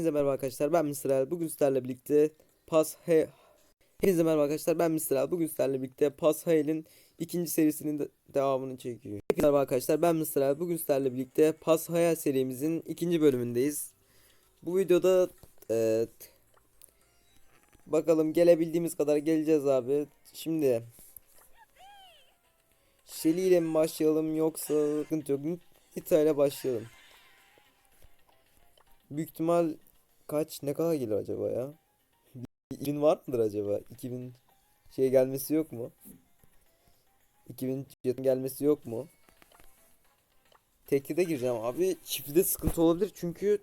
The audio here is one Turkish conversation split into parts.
Hepinize merhaba arkadaşlar ben Mr. Bugün sizlerle birlikte Pas He Hepinize merhaba arkadaşlar ben Mr. Bugün sizlerle birlikte Pas Hayal'in ikinci serisinin de- devamını çekiyor. Hepinize merhaba arkadaşlar ben Mr. Bugün sizlerle birlikte Pas Hayal serimizin ikinci bölümündeyiz. Bu videoda e, bakalım gelebildiğimiz kadar geleceğiz abi. Şimdi Shelly ile mi başlayalım yoksa sıkıntı yok. Nita ile başlayalım. Büyük ihtimal kaç ne kadar gelir acaba ya? 2000 var mıdır acaba? 2000 şey gelmesi yok mu? 2000 jeton gelmesi yok mu? Tekli de gireceğim abi. Çiftli sıkıntı olabilir çünkü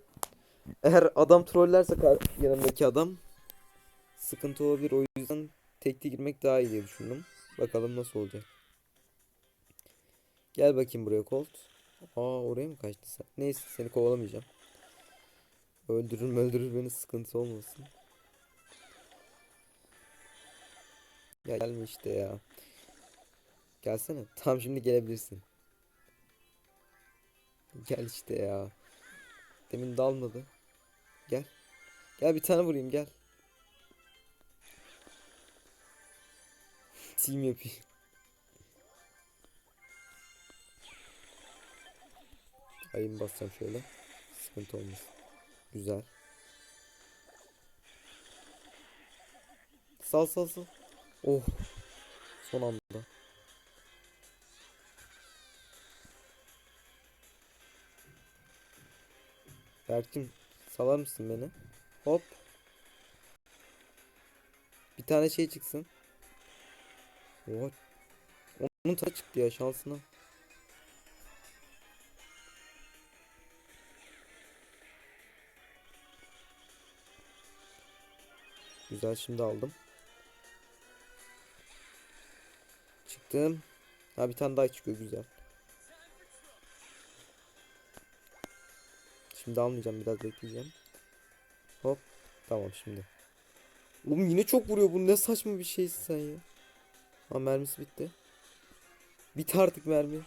eğer adam trollerse yanımdaki adam sıkıntı olabilir. O yüzden tekli girmek daha iyi diye düşündüm. Bakalım nasıl olacak. Gel bakayım buraya Colt. Aa oraya mı kaçtı sen? Neyse seni kovalamayacağım. Öldürür öldürür beni sıkıntı olmasın. Gelme işte ya. Gelsene. Tam şimdi gelebilirsin. Gel işte ya. Demin dalmadı. Gel. Gel bir tane vurayım gel. Team yapayım. Ayın basacağım şöyle. Sıkıntı olmasın. Güzel. Sal sal sal. Oh. Son anda. Berkim salar mısın beni? Hop. Bir tane şey çıksın. Oha. Onun ta çıktı ya şansına. Güzel şimdi aldım. Çıktım. Ha bir tane daha çıkıyor güzel. Şimdi almayacağım biraz bekleyeceğim. Hop. Tamam şimdi. Oğlum yine çok vuruyor bu ne saçma bir şeysin sen ya. Ha mermisi bitti. Bit artık mermi.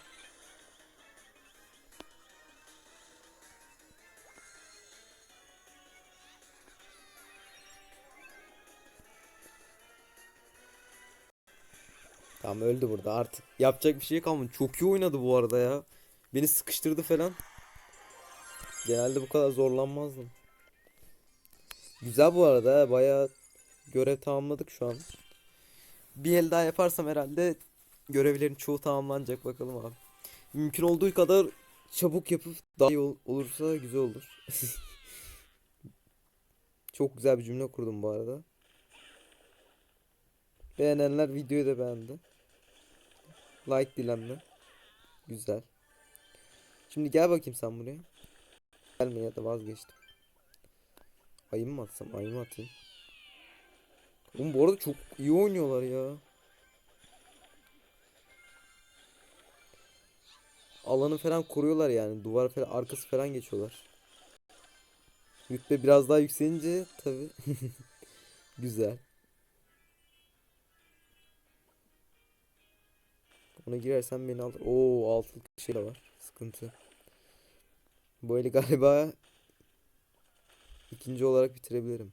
Tamam öldü burada artık. Yapacak bir şey kalmadı. Çok iyi oynadı bu arada ya. Beni sıkıştırdı falan. Genelde bu kadar zorlanmazdım. Güzel bu arada. ha, Bayağı görev tamamladık şu an. Bir el daha yaparsam herhalde görevlerin çoğu tamamlanacak bakalım abi. Mümkün olduğu kadar çabuk yapıp daha iyi ol- olursa güzel olur. Çok güzel bir cümle kurdum bu arada. Beğenenler videoyu da beğendi. Like dilenme. Güzel. Şimdi gel bakayım sen buraya. Gelme ya da vazgeçtim. Ayı mı atsam? Ayı mı atayım? Oğlum bu arada çok iyi oynuyorlar ya. Alanı falan koruyorlar yani. Duvar falan arkası falan geçiyorlar. Rütbe biraz daha yükselince tabi güzel. Ona girersen beni alır. Oo altılık şey de var. Sıkıntı. Bu eli galiba ikinci olarak bitirebilirim.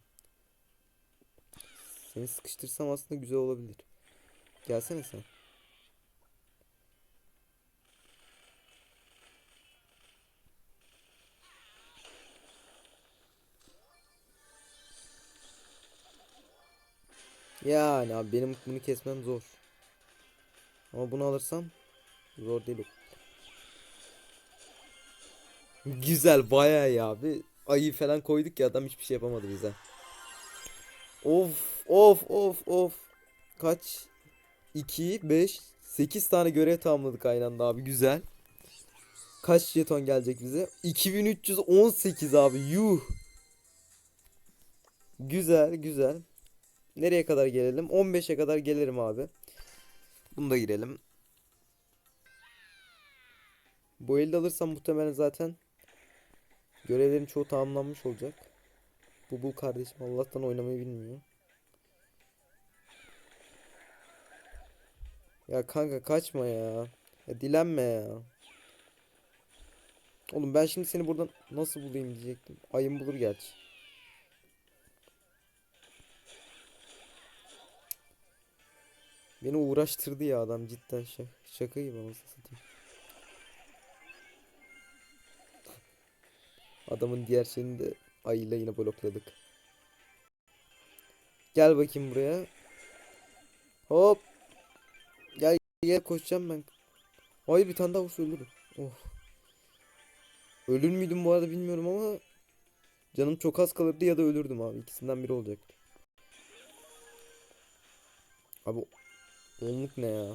Seni sıkıştırsam aslında güzel olabilir. Gelsene sen. Yani abi benim bunu kesmem zor. Ama bunu alırsam zor değil. Güzel bayağı iyi abi. Ayı falan koyduk ya adam hiçbir şey yapamadı bize. Of of of of. Kaç? 2 5 8 tane görev tamamladık aynı anda abi güzel. Kaç jeton gelecek bize? 2318 abi yuh. Güzel güzel. Nereye kadar gelelim? 15'e kadar gelirim abi. Bunu da girelim. Bu elde alırsam muhtemelen zaten görevlerin çoğu tamamlanmış olacak. Bu bu kardeşim Allah'tan oynamayı bilmiyor. Ya kanka kaçma ya. Ya dilenme ya. Oğlum ben şimdi seni buradan nasıl bulayım diyecektim. Ayım bulur gerçi. Beni uğraştırdı ya adam cidden şaka, şaka gibi anasını satayım. Adamın diğer şeyini de ayıyla yine blokladık. Gel bakayım buraya. Hop. Gel gel koşacağım ben. Hayır bir tane daha vursa ölürüm. Oh. Ölür müydüm bu arada bilmiyorum ama canım çok az kalırdı ya da ölürdüm abi. İkisinden biri olacaktı. Abi onluk ne ya?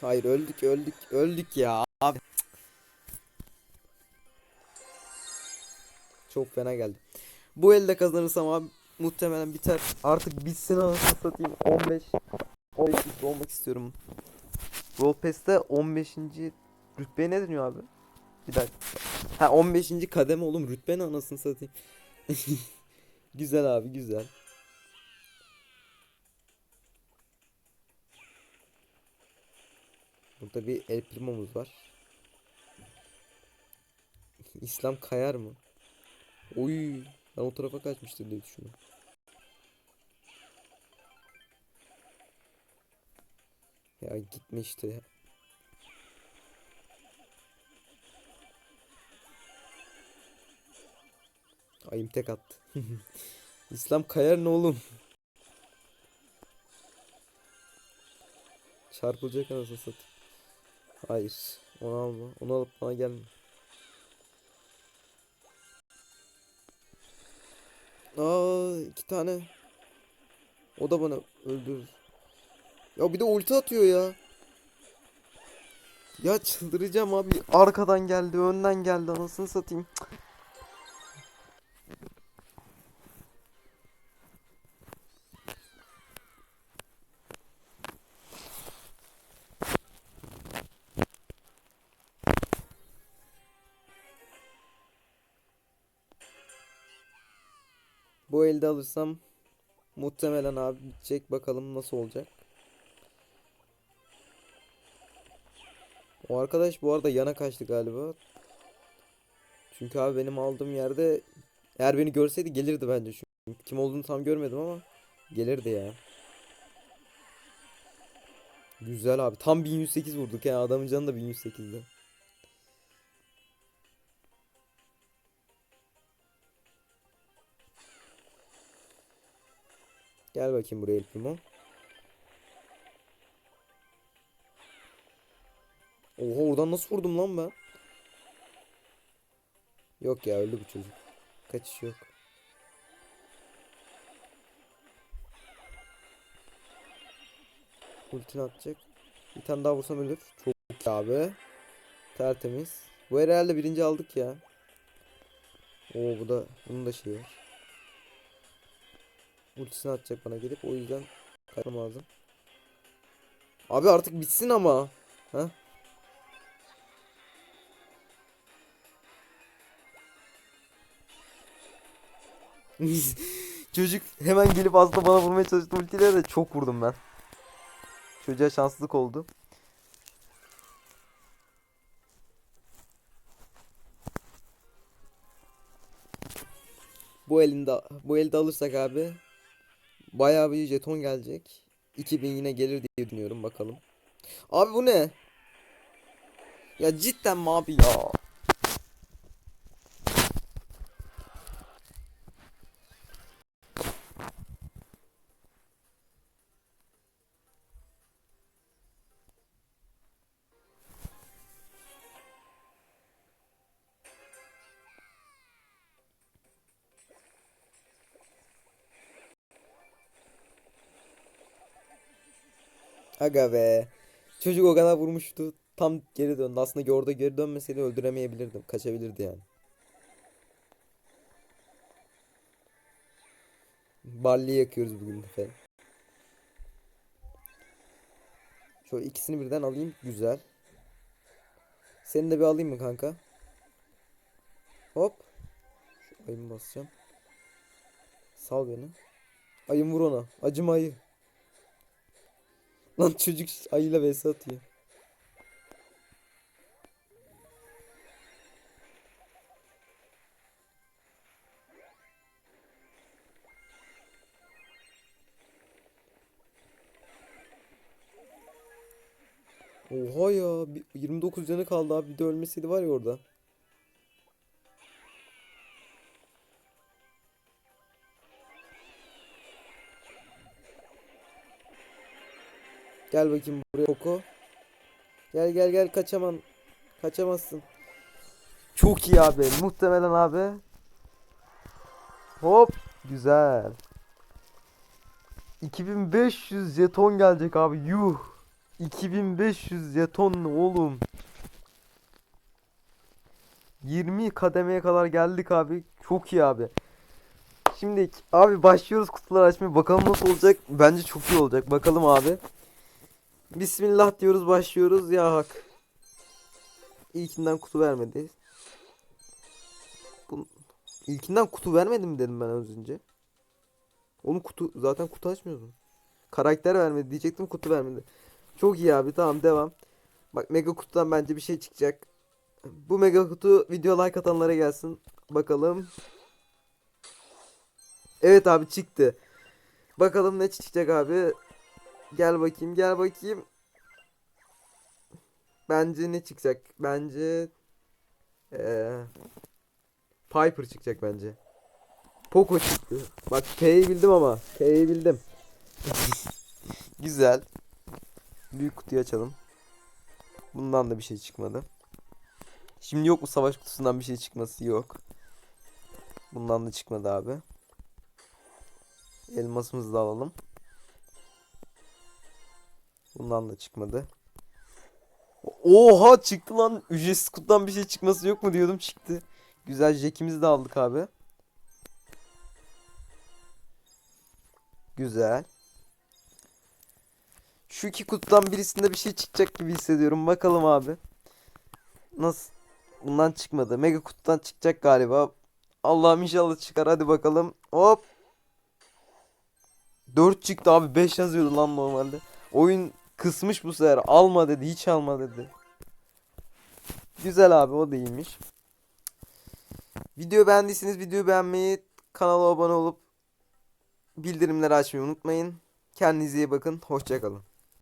Hayır öldük öldük öldük ya abi. Çok fena geldi. Bu elde kazanırsam abi muhtemelen biter. Artık bitsin anasını satayım. 15 15 rütbe olmak istiyorum. Brawl Pass'te 15. rütbeye ne deniyor abi? Bir dakika. Ha 15. kademe oğlum rütbe ne anasını satayım. güzel abi güzel. Burada bir El Primo'muz var. İslam kayar mı? Oy, ben o tarafa kaçmıştır diye düşünüyorum. Ya gitme Ayım tek attı. İslam kayar ne oğlum? Çarpılacak anasını satayım. Hayır. Onu alma. Onu alıp bana gelme. Aa iki tane. O da bana öldürür. Ya bir de ulti atıyor ya. Ya çıldıracağım abi. Arkadan geldi, önden geldi anasını satayım. Cık. Bu elde alırsam muhtemelen abi bitecek bakalım nasıl olacak. O arkadaş bu arada yana kaçtı galiba. Çünkü abi benim aldığım yerde eğer beni görseydi gelirdi bence çünkü kim olduğunu tam görmedim ama gelirdi ya. Güzel abi. Tam 1108 vurduk ya. Adamın canı da 1108'de. Gel bakayım buraya El Primo. Oha oradan nasıl vurdum lan ben? Yok ya öldü bu çocuk. Kaçış yok. Ultini atacak. Bir tane daha vursam ölür. Çok iyi abi. Tertemiz. Bu herhalde birinci aldık ya. Oo bu da bunun da şeyi var. Ultisini atacak bana gelip o yüzden kaçmam lazım. Abi artık bitsin ama. Ha? Çocuk hemen gelip aslında bana vurmaya çalıştı ultiyle de çok vurdum ben. Çocuğa şanssızlık oldu. Bu elinde bu elde alırsak abi bayağı bir jeton gelecek. 2000 yine gelir diye düşünüyorum bakalım. Abi bu ne? Ya cidden mi abi ya? Aga be. Çocuk o kadar vurmuştu. Tam geri döndü. Aslında orada geri dönmeseydi öldüremeyebilirdim. Kaçabilirdi yani. Barley yakıyoruz bugün falan. Şöyle ikisini birden alayım. Güzel. Seni de bir alayım mı kanka? Hop. Şu ayımı basacağım. Sal beni. Ayım vur ona. Acıma ayı. Lan çocuk ayıyla vs atıyor. Oha ya 29 canı kaldı abi bir de ölmeseydi var ya orada. Gel bakayım buraya Koko. Gel gel gel kaçaman. Kaçamazsın. Çok iyi abi. Muhtemelen abi. Hop. Güzel. 2500 jeton gelecek abi. Yuh. 2500 jeton oğlum? 20 kademeye kadar geldik abi. Çok iyi abi. Şimdi abi başlıyoruz kutuları açmaya. Bakalım nasıl olacak? Bence çok iyi olacak. Bakalım abi. Bismillah diyoruz başlıyoruz. Ya hak. İlkinden kutu vermedi. Bu ilkinden kutu vermedi mi dedim ben az önce. Oğlum kutu zaten kutu açmıyordum. Karakter vermedi diyecektim kutu vermedi. Çok iyi abi tamam devam. Bak mega kutudan bence bir şey çıkacak. Bu mega kutu video like atanlara gelsin. Bakalım. Evet abi çıktı. Bakalım ne çıkacak abi. Gel bakayım gel bakayım. Bence ne çıkacak? Bence eee Piper çıkacak bence. Poco çıktı. Bak P'yi bildim ama. P'yi bildim. Güzel. Büyük kutuyu açalım. Bundan da bir şey çıkmadı. Şimdi yok mu savaş kutusundan bir şey çıkması yok. Bundan da çıkmadı abi. Elmasımızı da alalım. Bundan da çıkmadı. Oha çıktı lan. Ücretsiz kutudan bir şey çıkması yok mu diyordum çıktı. Güzel jackimizi de aldık abi. Güzel. Şu iki kutudan birisinde bir şey çıkacak gibi hissediyorum. Bakalım abi. Nasıl? Bundan çıkmadı. Mega kutudan çıkacak galiba. Allah'ım inşallah çıkar. Hadi bakalım. Hop. 4 çıktı abi. 5 yazıyordu lan normalde. Oyun kısmış bu sefer. Alma dedi. Hiç alma dedi. Güzel abi o da. Video beğendiyseniz videoyu beğenmeyi, kanala abone olup bildirimleri açmayı unutmayın. Kendinize iyi bakın. Hoşçakalın.